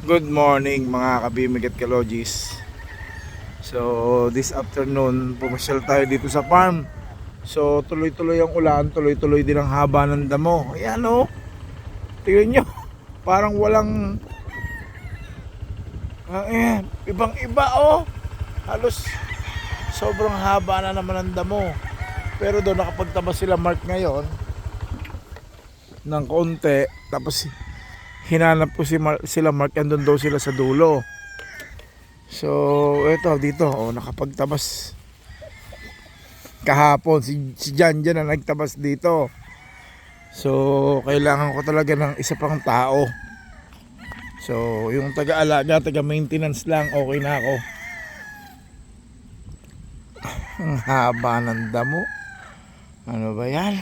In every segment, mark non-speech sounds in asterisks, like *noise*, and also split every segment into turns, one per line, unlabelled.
Good morning mga kabimig at kalogis. So this afternoon pumasyal tayo dito sa farm. So tuloy-tuloy ang ulan, tuloy-tuloy din ang haba ng damo. Ayan o Tingnan nyo. *laughs* Parang walang eh, Ibang iba o Halos sobrang haba na naman ang damo. Pero doon nakapagtabas sila Mark ngayon. Ng konti tapos hinanap ko si Mar- sila Mark andun daw sila sa dulo. So eto dito oh, nakapagtabas. Kahapon si, si Jan Jan na nagtabas dito. So kailangan ko talaga ng isa pang tao. So yung taga-alaga taga-maintenance lang okay na ako. Ang haba ng damo. Ano ba yan?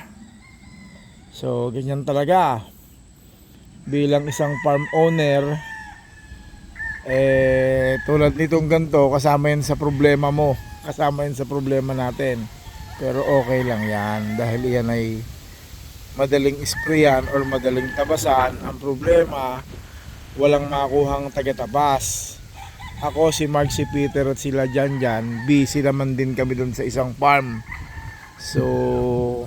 So, ganyan talaga. Bilang isang farm owner, eh, tulad nitong ganito, kasama yan sa problema mo. Kasama yan sa problema natin. Pero okay lang yan. Dahil yan ay madaling sprayan or madaling tabasan. Ang problema, walang makuhang taga-tabas. Ako, si Mark, si Peter at sila Jan Jan, busy naman din kami dun sa isang farm. So,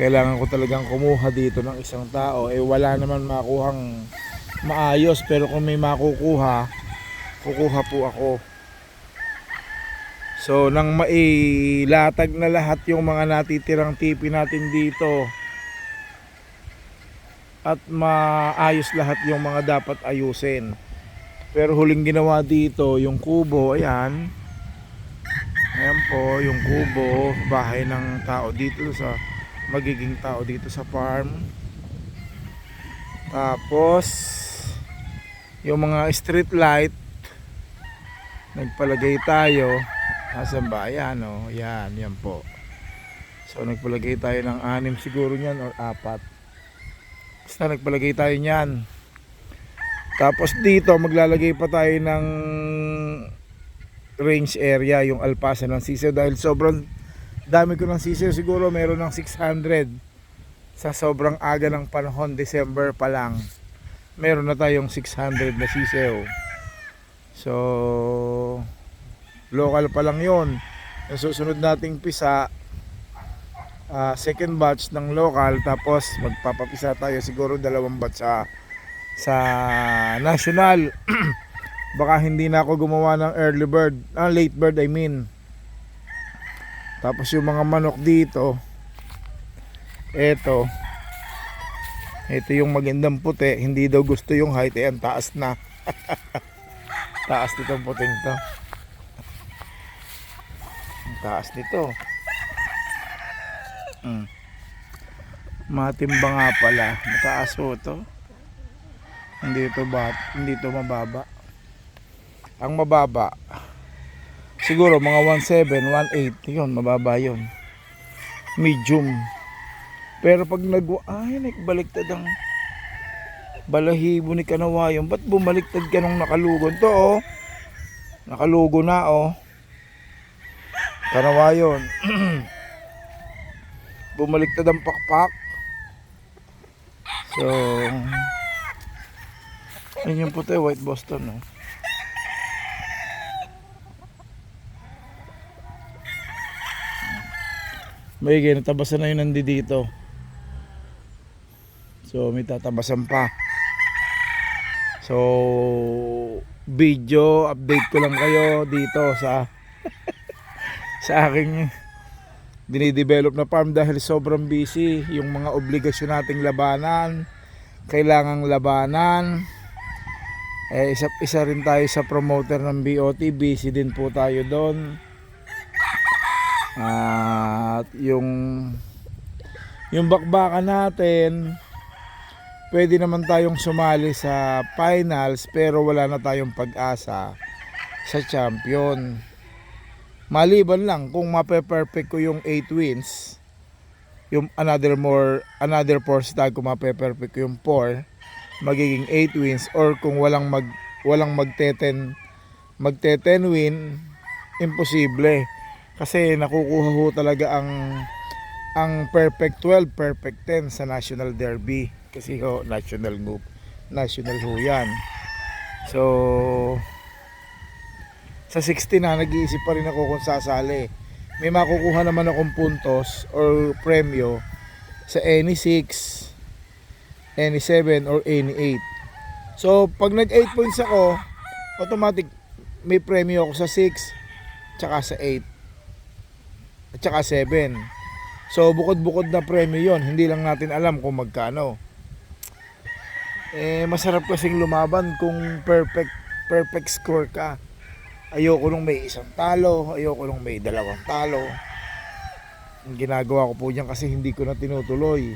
kailangan ko talagang kumuha dito ng isang tao. Eh wala naman makuhang maayos pero kung may makukuha kukuha po ako. So nang mailatag na lahat yung mga natitirang tipi natin dito at maayos lahat yung mga dapat ayusin. Pero huling ginawa dito yung kubo ayan. Ayan po yung kubo bahay ng tao dito sa magiging tao dito sa farm. Tapos yung mga street light nagpalagay tayo asan ba yan o yan yan po. So nagpalagay tayo ng anim siguro nyan or apat. Basta nagpalagay tayo nyan tapos dito maglalagay pa tayo ng range area yung alpasa ng sisew dahil sobrang dami ko ng sisew siguro meron ng 600 sa sobrang aga ng panahon December pa lang meron na tayong 600 na sisew so local pa lang yon yung susunod nating pisa ah, second batch ng local tapos magpapapisa tayo siguro dalawang batch sa sa national. *clears throat* Baka hindi na ako gumawa ng early bird ah, late bird I mean tapos yung mga manok dito, eto, ito yung magandang puti, hindi daw gusto yung height, eh, ang taas na. *laughs* taas nitong puting to. Taas nito. Mm. Matimba nga pala, mataas po to. Hindi ito bat, hindi ito mababa. Ang mababa, siguro mga 17, 18 yun, mababa yun. Medium. Pero pag nag ay nagbaliktad ang balahibo ni Kanawayon ba't bumaliktad ka nung nakalugod to oh. Nakalugo na oh. Kanawayon *clears throat* bumaliktad ang pakpak. So yun yung puti white boston oh May ginatabasan na yun nandi dito. So may tatabasan pa. So video update ko lang kayo dito sa *laughs* sa aking dinidevelop na farm dahil sobrang busy yung mga obligasyon nating labanan kailangang labanan eh, isa, isa rin tayo sa promoter ng BOT busy din po tayo doon at yung yung bakbakan natin pwede naman tayong sumali sa finals pero wala na tayong pag-asa sa champion. Maliban lang kung mape-perfect ko yung 8 wins yung another more another 4 stag kung mape-perfect ko yung 4 magiging 8 wins or kung walang mag walang magte-10 magte-10 win imposible kasi nakukuha ho talaga ang ang perfect 12, perfect 10 sa National Derby. Kasi ho, national move. National ho yan. So, sa 16 na, nag-iisip pa rin ako kung sasali. May makukuha naman akong puntos or premyo sa any 6, any 7, or any 8. So, pag nag 8 points ako, automatic may premyo ako sa 6, tsaka sa 8, at tsaka 7. So, bukod-bukod na premyo yon Hindi lang natin alam kung magkano. Eh, masarap kasing lumaban kung perfect perfect score ka. Ayoko nung may isang talo, ayoko nung may dalawang talo. Ang ginagawa ko po diyan kasi hindi ko na tinutuloy.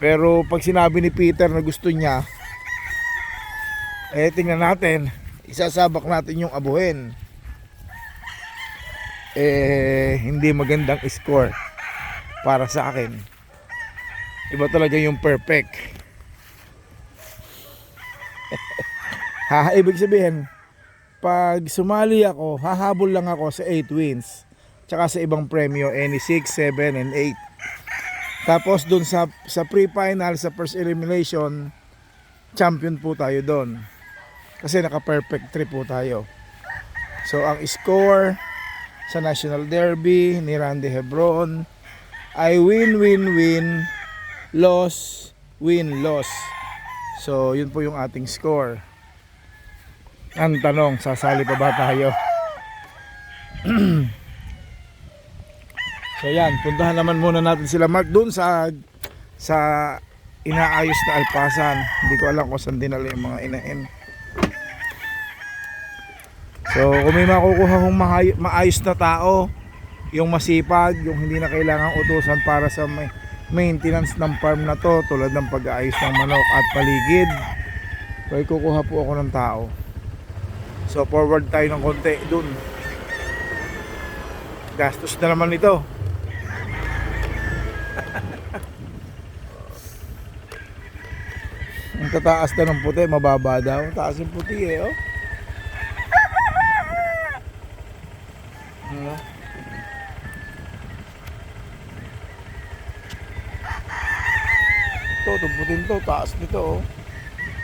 Pero pag sinabi ni Peter na gusto niya, eh tingnan natin, isasabak natin yung abuhin. Eh, hindi magandang score para sa akin. Iba talaga yung perfect. *laughs* ha, ibig sabihin, pag sumali ako, hahabol lang ako sa 8 wins. Tsaka sa ibang premyo, any 6, 7, and 8. Tapos dun sa, sa pre-final, sa first elimination, champion po tayo doon. Kasi naka-perfect 3 po tayo. So ang score sa National Derby ni Randy Hebron ay win, win, win, loss, win, loss. So yun po yung ating score. Ang tanong, sasali pa ba tayo? *clears throat* so yan, puntahan naman muna natin sila Mark doon sa sa inaayos na alpasan. Hindi ko alam kung saan dinala yung mga inahin. So kung may makukuha kong maayos na tao, yung masipag, yung hindi na kailangang utusan para sa may maintenance ng farm na to tulad ng pag-aayos ng manok at paligid. So kukuha po ako ng tao. So forward tayo ng konti dun. Gastos na naman ito. *laughs* Ang tataas na ng puti, mababa daw. Taas yung puti eh, oh. Ano? Ito, itong puting to, taas nito, oh.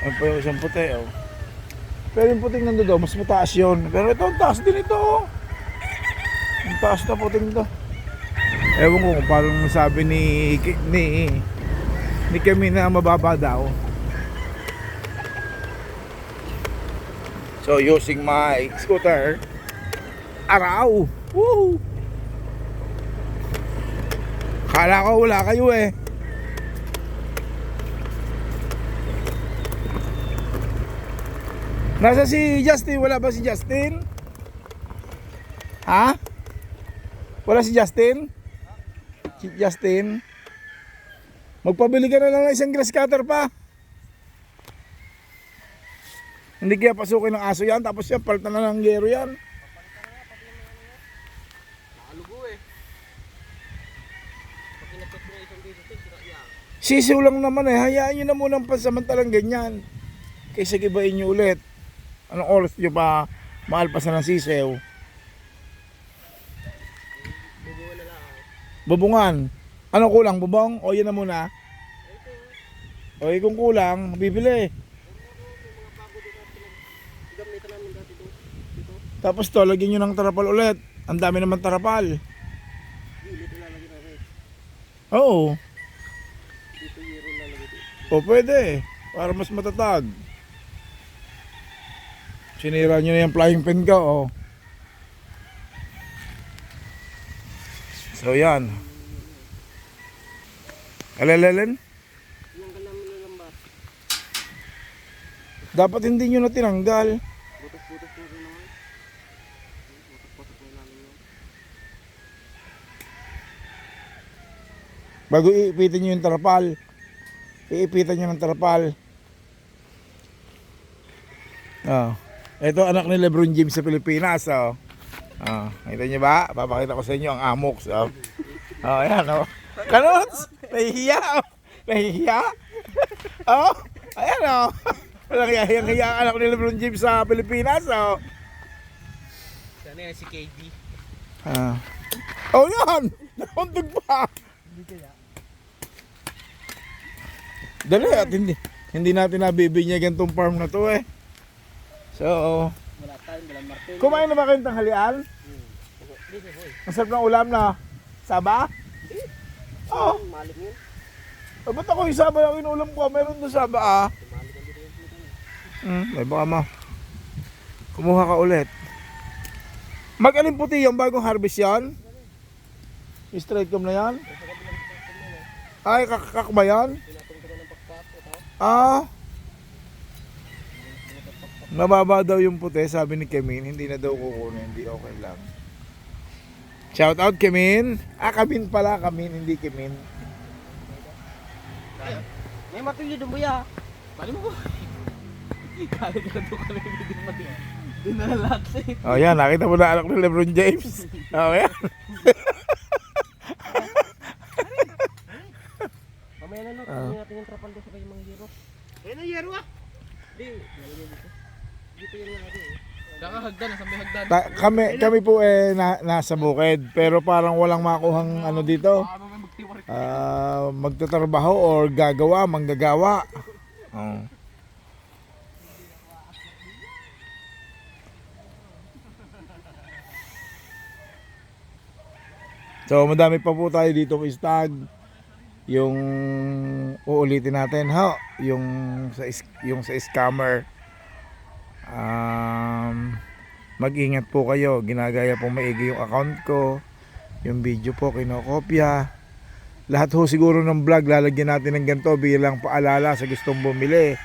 Ano pa isang puti, oh. Pero yung puting nando daw, mas mataas yun. Pero ito, ang taas din ito, oh. Ang taas na puting to. Ewan ko kung paano sabi ni, ni, ni kami na mababa daw. So using my scooter, araw. Woo! Kala ko wala kayo eh. Nasa si Justin? Wala ba si Justin? Ha? Wala si Justin? Si Justin? Magpabili ka na lang ng isang grass cutter pa. Hindi kaya pasukin ng aso yan, tapos yan, palitan na ng gero yan. Sisiw lang naman eh, hayaan nyo na muna ang pansamantalang ganyan. Kaysa gibain nyo ulit. Anong oras nyo pa maalpasan ng
lang.
Bubungan. Anong kulang, bubong? O yan na muna? O kung kulang, bibili. Tapos to, lagyan nyo ng tarapal ulit. Ang dami naman tarapal. Oo. O pwede. Para mas matatag. Sinira nyo na yung flying pin ko. Oh. So yan.
Lambat.
Dapat hindi nyo na tinanggal.
Butas-butas na rin naman. Butas-butas na namin yun.
Bago iipitin nyo yung tarapal. Iipitan nyo ng tarapal. Oh. Ito anak ni Lebron James sa Pilipinas. Oh. Oh, kita nyo ba? Papakita ko sa inyo ang amok. Oh, oh ayan. Oh. Kanots! Nahihiya. Oh. Nahihiya. oh, ayan oh. Walang hiyang hiya anak ni Lebron James sa Pilipinas. Oh.
Sana yan si KD.
Ah. Oh, yan! Nakundog pa! Dali at hindi, hindi natin nabibinyagan tong farm na to eh. So, kumain na ba kayong tanghalian? Ang sarap ng ulam na. Saba? Oo.
Oh.
Oh. ba't ako yung saba yung inulam ko? Meron doon saba ah. Hmm, ay baka ma. Kumuha ka ulit. Mag-aling puti yung bagong harvest yan? Straight com na yan? Ay, kakakak ba yan? Ah. Nababa daw yung puti, sabi ni Kemin, hindi na daw kukunin, hindi okay lang. Shout out Kemin. Ah, Kamin pala, Kamin, hindi Kemin.
May martilyo doon, buya.
Mali mo ba? Kala ka doon ka lang hindi mag Hindi na lalaksa eh.
Oh, yan, nakita mo na anak ni Lebron James. Oh, yan. *laughs*
Mamaya na, no.
Ah.
Tingnan natin yung trapal doon sa kayo mga hero. Ayun ang hero, ah. Di, nalagyan dito. Dito yung natin, eh.
Saka hagdan, nasa may hagdan.
Ta- kami, kami po eh na, nasa bukid, pero parang walang makuhang ano dito. Ah, magtatrabaho or gagawa, manggagawa. Oh. So, madami pa po tayo dito stag. Yung uulitin natin, ha, yung sa yung sa scammer. Um, mag-ingat po kayo. Ginagaya po maigi yung account ko. Yung video po kinokopya lahat ho siguro ng vlog lalagyan natin ng ganito bilang paalala sa gustong bumili.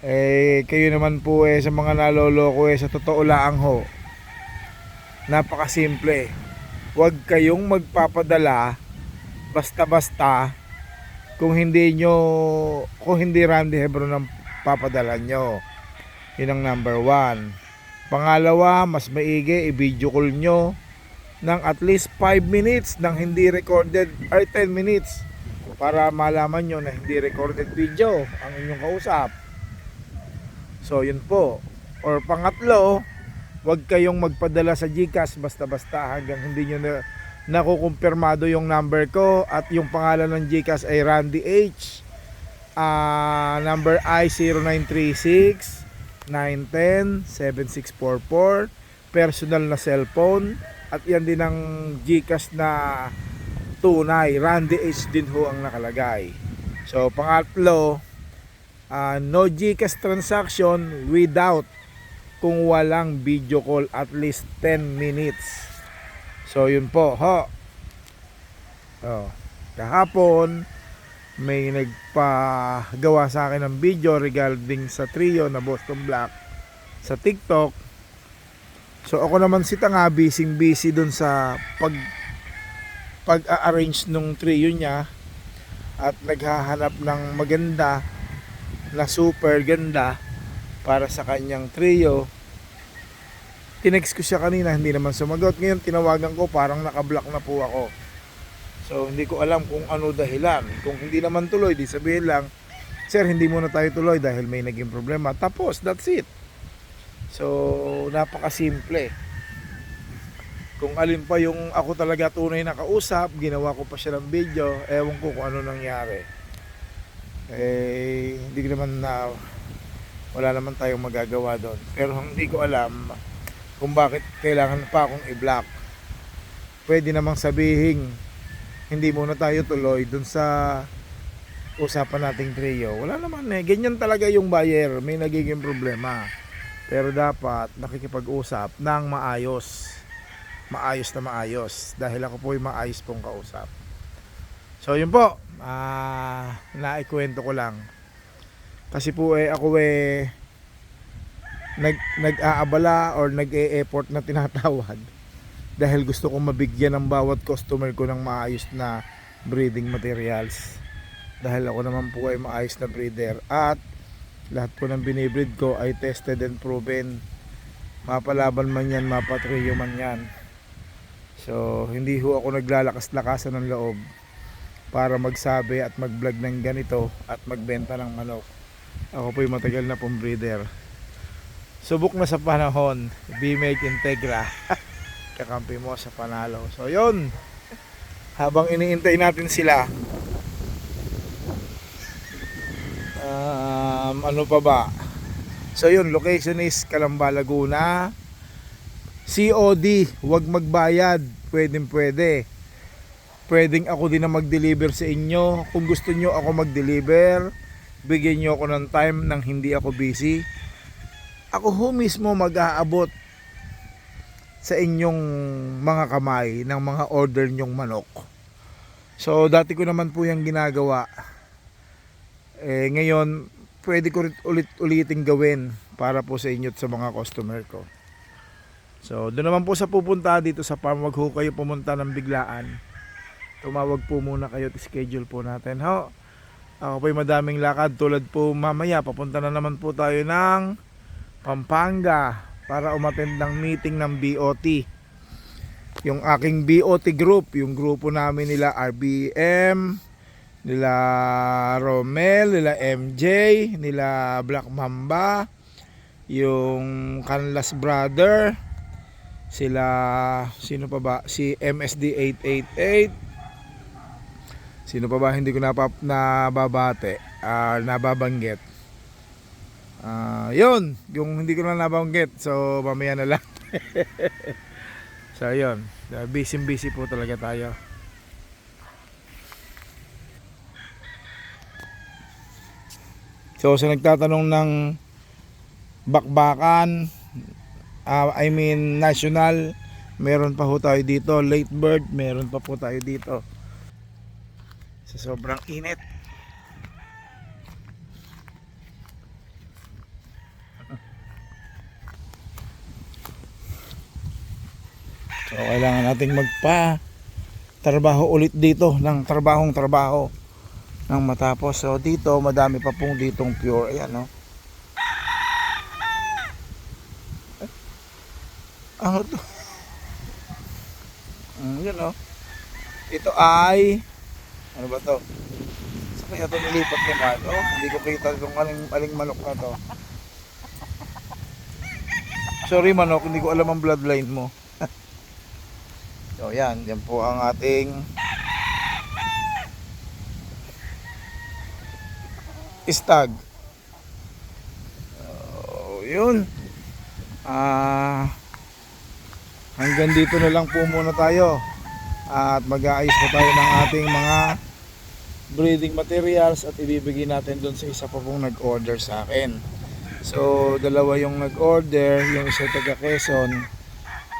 Eh, kayo naman po eh sa mga naloloko eh sa totoo lang ho. Napakasimple. Huwag kayong magpapadala basta-basta kung hindi nyo kung hindi Randy Hebron ang papadala nyo. Yun ang number one. Pangalawa, mas maigi i-video call nyo ng at least 5 minutes ng hindi recorded or 10 minutes para malaman nyo na hindi recorded video ang inyong kausap. So, yun po. Or pangatlo, wag kayong magpadala sa GCash basta-basta hanggang hindi nyo na nakukumpirmado yung number ko at yung pangalan ng GCash ay Randy H. Uh, number I0936 0910-7644, personal na cellphone, at yan din ang Gcash na tunay. Randy H din ho ang nakalagay. So, pangatlo, uh, no Gcash transaction without kung walang video call at least 10 minutes. So, yun po. Ho. Oh, kahapon, may nagpagawa sa akin ng video regarding sa trio na Boston Black sa TikTok So ako naman si Tanga busy busy dun sa pag pag-arrange nung trio niya at naghahanap ng maganda na super ganda para sa kanyang trio. Tinext ko siya kanina, hindi naman sumagot. Ngayon tinawagan ko, parang nakablock na po ako. So hindi ko alam kung ano dahilan. Kung hindi naman tuloy, di sabihin lang, Sir, hindi muna tayo tuloy dahil may naging problema. Tapos, that's it. So, napakasimple. Kung alin pa yung ako talaga tunay na kausap, ginawa ko pa siya ng video, ewan ko kung ano nangyari. Eh, hindi naman na, wala naman tayong magagawa doon. Pero hindi ko alam kung bakit kailangan pa akong i-block. Pwede namang sabihin, hindi muna tayo tuloy dun sa usapan nating trio. Wala naman eh. Ganyan talaga yung buyer. May nagiging problema. Pero dapat nakikipag-usap ng maayos. Maayos na maayos. Dahil ako po yung maayos pong kausap. So yun po. Ah, naikwento ko lang. Kasi po eh ako eh nag nag-aabala or nag-e-effort na tinatawag dahil gusto kong mabigyan ng bawat customer ko ng maayos na breeding materials. Dahil ako naman po ay maayos na breeder. At lahat po ng binibreed ko ay tested and proven. Mapalaban man yan mapatrio man yan. So hindi ho ako naglalakas-lakasan ng loob para magsabi at mag-vlog ng ganito at magbenta ng manok. Ako po yung matagal na pong breeder. Subok na sa panahon. B-Make Integra *laughs* kakampi mo sa panalo so yun habang iniintay natin sila um, ano pa ba So yun, location is Calamba, Laguna. COD, huwag magbayad. Pwedeng pwede. Pwedeng ako din na mag-deliver sa inyo. Kung gusto nyo ako mag-deliver, bigyan nyo ako ng time nang hindi ako busy. Ako ho mismo mag-aabot sa inyong mga kamay ng mga order nyong manok. So dati ko naman po yung ginagawa. Eh ngayon pwede ko rin ulit uliting gawin para po sa inyo at sa mga customer ko. So doon naman po sa pupunta dito sa farm wag ho kayo pumunta ng biglaan. Tumawag po muna kayo at schedule po natin. Ho. Ako po'y madaming lakad tulad po mamaya papunta na naman po tayo ng Pampanga para umattend ng meeting ng BOT. Yung aking BOT group, yung grupo namin nila RBM, nila Romel, nila MJ, nila Black Mamba, yung Canlas Brother, sila sino pa ba? Si MSD 888. Sino pa ba hindi ko napap nababate, ah nababanggit. Ah, yun, yung hindi ko na nabanggit. So mamaya na lang. *laughs* so yun, busy busy po talaga tayo. So sa nagtatanong ng bakbakan, ah, I mean national, meron pa ho tayo dito, late bird, meron pa po tayo dito. Sa sobrang init. So kailangan nating magpa trabaho ulit dito ng trabahong trabaho nang matapos. So dito madami pa pong ditong pure. Ayan no. Eh, Ano to? *laughs* Mm, no. Ito ay ano ba to? Sa kaya to nilipat ni Mano? Hindi ko kita itong aling, aling manok na to. Sorry manok, hindi ko alam ang bloodline mo. So yan, yan po ang ating stag. So, yun. Ah hanggang dito na lang po muna tayo. At mag-aayos po tayo ng ating mga breeding materials at ibibigay natin doon sa isa pa pong nag-order sa akin. So, dalawa yung nag-order, yung isa taga Quezon,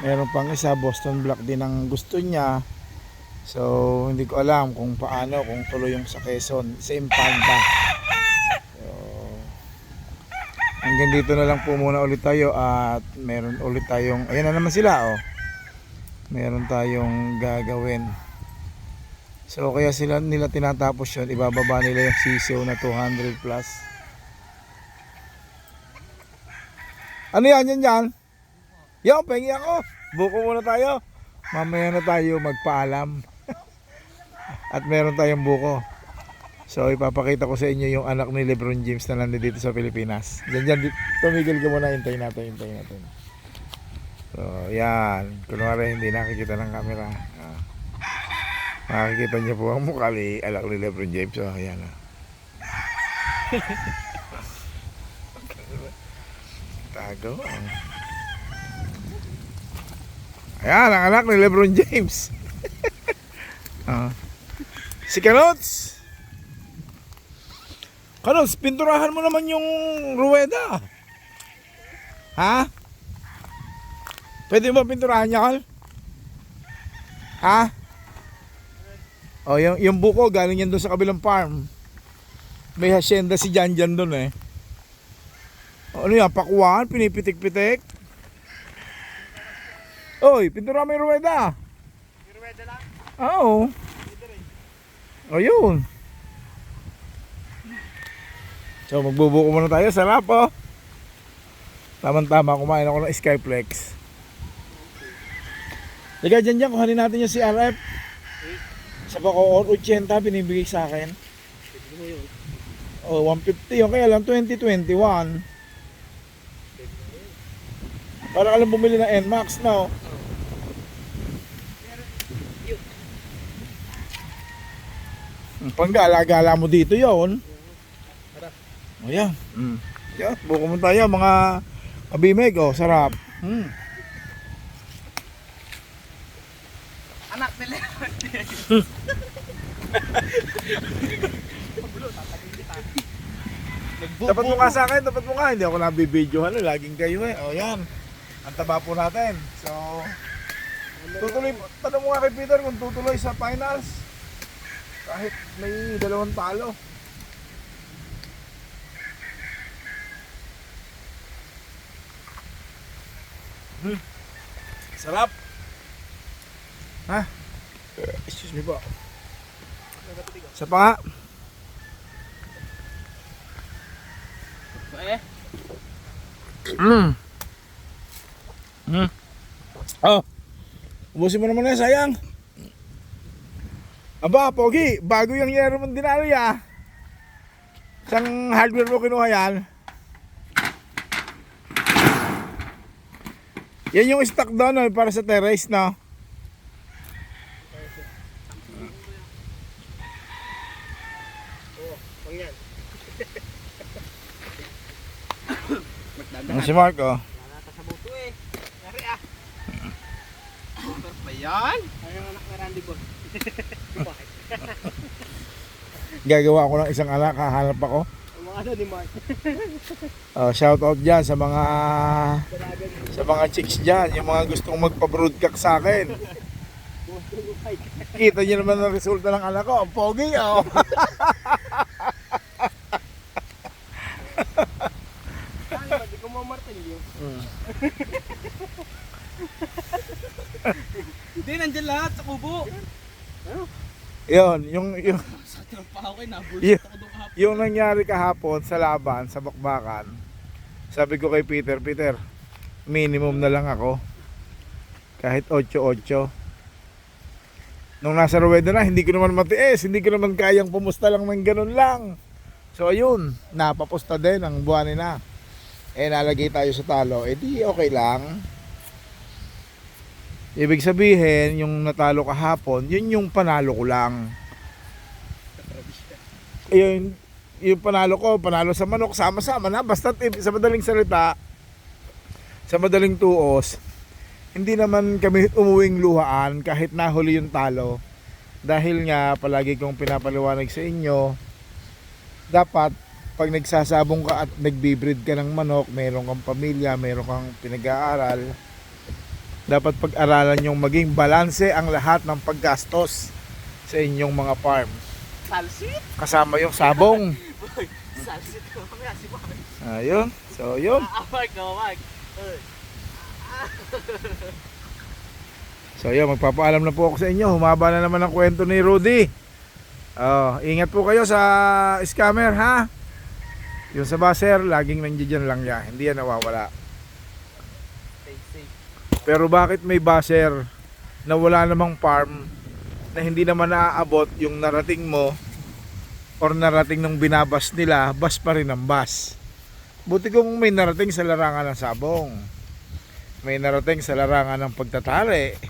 meron pang isa Boston Black din ang gusto niya. So hindi ko alam kung paano kung tuloy yung sa Quezon. Sa Impanta so, hanggang dito na lang po muna ulit tayo at meron ulit tayong ayan na naman sila oh. Meron tayong gagawin. So kaya sila nila tinatapos yun. Ibababa nila yung sisiw na 200 plus. Ano yan yan yan Yo, pengi ako. Buko muna tayo. Mamaya na tayo magpaalam. *laughs* At meron tayong buko. So ipapakita ko sa inyo yung anak ni Lebron James na nandito sa Pilipinas. Diyan dyan, di- tumigil ka muna, hintayin natin, hintayin natin. So yan, kunwari hindi nakikita ng camera. Ah. Makikita niyo po ang mukha ni anak ni Lebron James. So yan ah. *laughs* Tago. ah. Ayan, ang anak ni Lebron James. *laughs* Ah. Si Kanots. Kanots, pinturahan mo naman yung ruweda. Ha? Pwede mo pinturahan niya, Kal? Ha? O, yung, yung buko, galing yan doon sa kabilang farm. May hacienda si Jan Jan doon eh. Ano yan, pakuan, pinipitik-pitik. Oy, pintura mo yung ruweda.
Piruweda lang.
Oo. O yun. So magbubuko muna tayo. Sarap oh. Tama-tama kumain ako ng Skyflex. Liga dyan dyan, kuhanin natin yung CRF. Sa bako 80 binibigay sa akin.
Pwede mo yun.
O 150 yun, kaya lang 2021. Para ka lang bumili ng NMAX na oh. Panggala-gala mo dito yon.
Tara.
O yan. Mm. Yan, buko mo tayo mga kabimig. Oh, sarap. Hmm.
Anak nila. *laughs*
Dapat mo nga sa akin, dapat mo nga. Hindi ako nabibidyohan. eh. Laging kayo eh. O yan. Ang taba po natin. So, tutuloy. Tanong mo nga kay Peter kung tutuloy sa finals. Kahit may dalawang talo. Hmm. Sarap. Ha? Excuse me po. Sa pa.
Eh,
Mm. Mm. Oh. Ubusin mo naman na sayang. Aba, Pogi, bago yung yero mong dinalo ya. Isang hardware mo kinuha yan. Yan yung stock doon no, para sa terrace no.
Yan.
Ano si Mark oh.
Nanata sa buto eh. Yari ah.
Super pa yan.
Ano yung anak ni Randy Boy? Bakit? *laughs*
Gagawa ko ng isang anak, hahanap ako.
Ang mga ano ni Mark. *laughs*
Oh, shout out diyan sa mga sa mga chicks diyan, yung mga gustong magpa-broadcast sa akin. Kita niyo naman ang resulta ng anak ko. Ang pogi, oh. *laughs*
Saan ba? Di ko mamartilyo.
Hindi, nandyan lahat sa kubo.
Yun, yung, yung,
Sa trabaho ko, nabulot ako doon kahapon.
yung nangyari kahapon sa laban, sa bakbakan. Sabi ko kay Peter, Peter, minimum na lang ako. Kahit 8-8. Nung nasa Rueda na, hindi ko naman matiis. Hindi ko naman kayang pumusta lang ng ganun lang. So ayun, napapusta din ang buwanin na. Eh nalagay tayo sa talo, eh di okay lang. Ibig sabihin, yung natalo kahapon, yun yung panalo ko lang. Ayun, yung panalo ko, panalo sa manok, sama-sama na. Basta sa madaling salita, sa madaling tuos, hindi naman kami umuwing luhaan kahit nahuli yung talo. Dahil nga, palagi kong pinapaliwanag sa inyo, dapat pag nagsasabong ka at nagbibreed ka ng manok, meron kang pamilya, meron kang pinag-aaral, dapat pag-aralan yung maging balanse ang lahat ng paggastos sa inyong mga farm.
Salsit?
Kasama yung sabong.
Salsit ko. Mamaya si Mark.
Ayun. So, yun.
Mark, oh, Mark.
So, yun. Magpapaalam na po ako sa inyo. Humaba na naman ang kwento ni Rudy. Oh, ingat po kayo sa scammer, ha? Yung sa baser, laging nandiyan lang yan. Hindi yan nawawala. Pero bakit may baser na wala namang farm na hindi naman naaabot yung narating mo or narating ng binabas nila, bas pa rin ang bas. Buti kung may narating sa larangan ng sabong. May narating sa larangan ng pagtatali.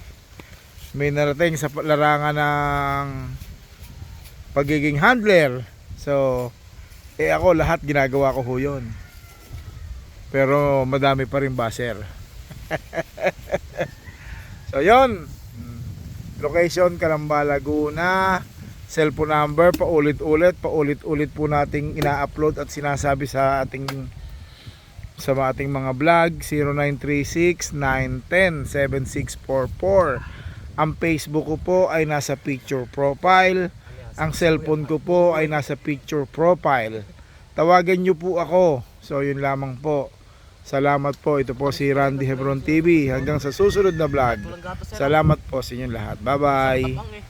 May narating sa larangan ng pagiging handler. So, eh ako lahat ginagawa ko ho yun. Pero madami pa rin baser. *laughs* So yon. Location Calamba, Laguna. Cellphone number paulit-ulit, paulit-ulit po nating ina-upload at sinasabi sa ating sa ating mga vlog. 0936-910-7644 ang Facebook ko po ay nasa picture profile. Ang cellphone ko po ay nasa picture profile. Tawagan nyo po ako. So yun lamang po salamat po ito po si Randy Hebron TV hanggang sa susunod na vlog. Salamat po sa inyong lahat. Bye-bye.